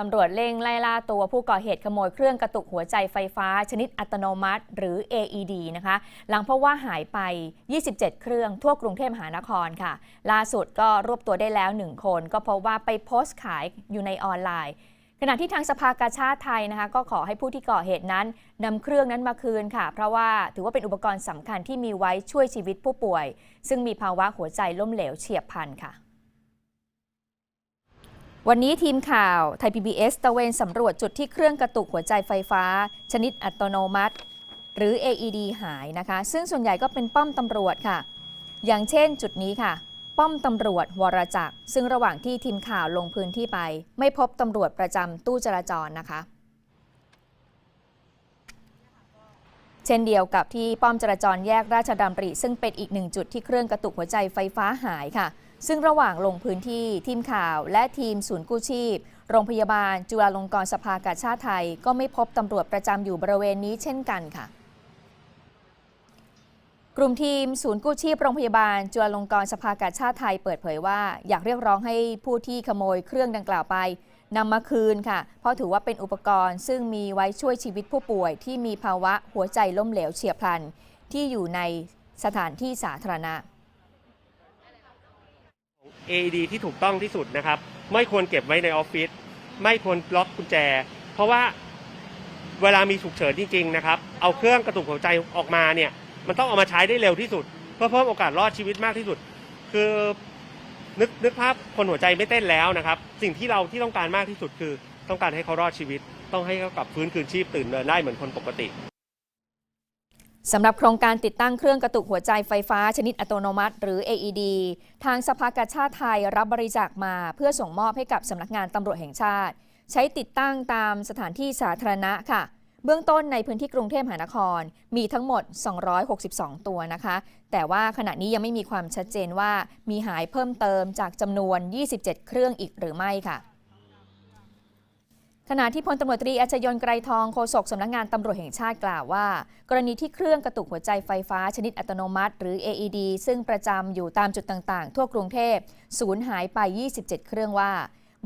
ตำรวจเร่งไล่ล่าตัวผู้ก่อเหตุขโมยเครื่องกระตุกหัวใจไฟฟ้า ชนิดอัตโนมัติ หรือ AED นะคะ หลังเพราะว่าหายไป 27 เครื่องทั่วกรุงเทพมหานครค่ะ ล่าสุดก็รวบตัวได้แล้ว 1 คน ก็เพราะว่าไปโพสต์ขายอยู่ในออนไลน์ ขณะที่ทางสภากาชาติไทยนะคะ ก็ขอให้ผู้ที่ก่อเหตุนั้นนำเครื่องนั้นมาคืนค่ะ เพราะว่าถือว่าเป็นอุปกรณ์สำคัญที่มีไว้ช่วยชีวิตผู้ป่วย ซึ่งมีภาวะหัวใจล้มเหลวเฉียบพลันค่ะ วันนี้ทีมข่าวไทย PBS ตะเวนสำรวจจุดที่เครื่องกระตุกหัวใจไฟฟ้า ชนิดอัตโนมัติ หรือ AED หายนะคะ ซึ่งส่วนใหญ่ก็เป็นป้อมตำรวจค่ะ อย่างเช่นจุดนี้ค่ะ ป้อมตำรวจวรจักร ซึ่งระหว่างที่ทีมข่าวลงพื้นที่ไป ไม่พบตำรวจประจำตู้จราจรนะคะ เช่นเดียวกับที่ป้อมจราจรแยกราชดำริ ซึ่งเป็นอีกหนึ่งจุดที่เครื่องกระตุกหัวใจไฟฟ้าหายค่ะ ซึ่งระหว่างลงพื้นที่ทีมข่าวและทีมศูนย์กู้ชีพ โรงพยาบาล จุฬาลงกรณ์สภากาชาติไทย ก็ไม่พบตำรวจประจำอยู่บริเวณนี้เช่นกันค่ะ กลุ่มทีมศูนย์กู้ชีพโรงพยาบาล จุฬาลงกรณ์สภากาชาติไทยเปิดเผยว่า อยากเรียกร้องให้ผู้ที่ขโมยเครื่องดังกล่าวไปนำมาคืนค่ะ เพราะถือว่าเป็นอุปกรณ์ ซึ่งมีไว้ช่วยชีวิตผู้ป่วย ที่มีภาวะหัวใจล้มเหลวเฉียบพลัน ที่อยู่ในสถานที่สาธารณะ AED ที่ถูกต้องที่สุดนะครับ ไม่ควรเก็บไว้ในออฟฟิศไม่ควรล็อกกุญแจ เพราะว่าเวลามีฉุกเฉินจริงๆนะครับ เอาเครื่องกระตุกหัวใจออกมาเนี่ย มันต้องเอามาใช้ได้เร็วที่สุด เพื่อเพิ่มโอกาสรอดชีวิตมากที่สุด คือนึกนึกภาพคนหัวใจไม่เต้นแล้วนะครับ สิ่งที่เราที่ต้องการมากที่สุดคือ ต้องการให้เขารอดชีวิต ต้องให้เขากลับฟื้นคืนชีพตื่นเดินได้เหมือนคนปกติ สำหรับโครงการติดตั้งเครื่องกระตุกหัวใจไฟฟ้าชนิดอัตโนมัติ หรือ AED ทางสภากาชาติไทยรับบริจาคมาเพื่อส่งมอบให้กับสำนักงานตำรวจแห่งชาติ ใช้ติดตั้งตามสถานที่สาธารณะค่ะ เบื้องต้นในพื้นที่กรุงเทพมหานคร มีทั้งหมด 262 ตัวนะคะ แต่ว่าขณะนี้ยังไม่มีความชัดเจนว่ามีหายเพิ่มเติมจากจำนวน 27 เครื่องอีกหรือไม่ค่ะ ขณะที่พลตำรวจตรีอัจฉยนไกรทองโฆษกสำนักงานตำรวจแห่งชาติกล่าวว่า กรณีที่เครื่องกระตุกหัวใจไฟฟ้าชนิดอัตโนมัติ หรือ AED ซึ่งประจำอยู่ตามจุดต่างๆ ทั่วกรุงเทพสูญหายไป 27 เครื่องว่า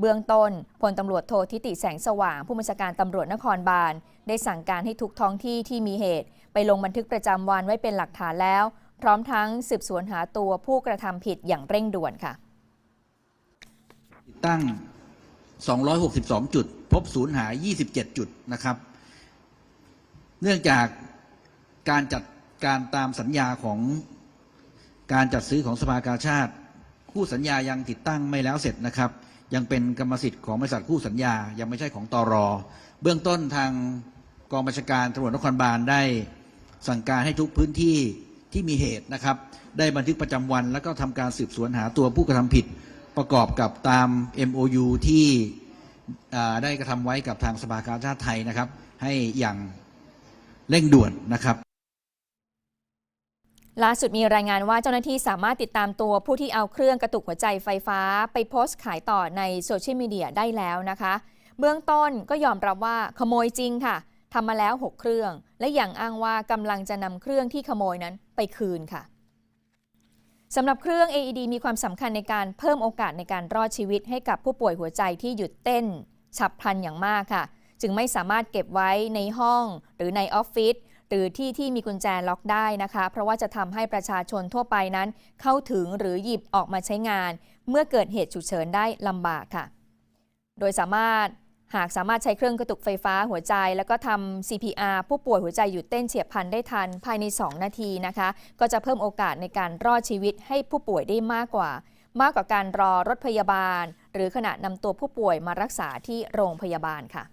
เบื้องต้นพลตำรวจโททิติแสงสว่าง ผู้บัญชาการตำรวจนครบาล ได้สั่งการให้ทุกท้องที่ที่มีเหตุ ไปลงบันทึกประจำวันไว้เป็นหลักฐานแล้ว พร้อมทั้งสืบสวนหาตัวผู้กระทำผิดอย่างเร่งด่วนค่ะ ตั้ง 262 จุด พบสูญหาย 27 จุดนะครับ เนื่องจากการจัดการตามสัญญาของการจัดซื้อของสภากาชาติ คู่สัญญายังติดตั้งไม่แล้วเสร็จนะครับ ยังเป็นกรรมสิทธิ์ของบริษัทคู่สัญญายังไม่ใช่ของตอรอ เบื้องต้นทางกองบัญชาการตำรวจนครบาลได้สั่งการให้ทุกพื้นที่ที่มีเหตุนะครับ ได้บันทึกประจำวันแล้วก็ทำการสืบสวนหาตัวผู้กระทำผิด ประกอบกับตาม MOU ที่ได้กระทำไว้กับทางสภากาชาติไทยนะครับ ให้อย่างเร่งด่วนนะครับล่าสุดมีรายงานว่าเจ้าหน้าที่สามารถติดตามตัวผู้ที่เอาเครื่องกระตุกหัวใจไฟฟ้า ไปโพสต์ขายต่อในโซเชียลมีเดียได้แล้วนะคะ เบื้องต้นก็ยอมรับว่าขโมยจริงค่ะทำมาแล้ว 6 เครื่อง และอย่างอ้างว่ากำลังจะนำเครื่องที่ขโมยนั้นไปคืนค่ะ สำหรับเครื่อง AED มีความสำคัญในการเพิ่มโอกาสในการรอดชีวิตให้กับผู้ป่วยหัวใจที่หยุดเต้น ฉับพลันอย่างมากค่ะ จึงไม่สามารถเก็บไว้ในห้องหรือในออฟฟิศหรือที่ที่มีกุญแจล็อกได้นะคะ เพราะว่าจะทำให้ประชาชนทั่วไปนั้น เข้าถึงหรือหยิบออกมาใช้งาน เมื่อเกิดเหตุฉุกเฉินได้ลำบากค่ะ โดยสามารถ หากสามารถใช้เครื่องกระตุกไฟฟ้าหัวใจ แล้วก็ทำ CPR ผู้ป่วยหัวใจหยุดเต้นเฉียบพลันได้ทันภายใน 2 นาทีนะคะ ก็จะเพิ่มโอกาสในการรอดชีวิตให้ผู้ป่วยได้มากกว่า มากกว่าการรอรถพยาบาล หรือขณะนำตัวผู้ป่วยมารักษาที่โรงพยาบาลค่ะ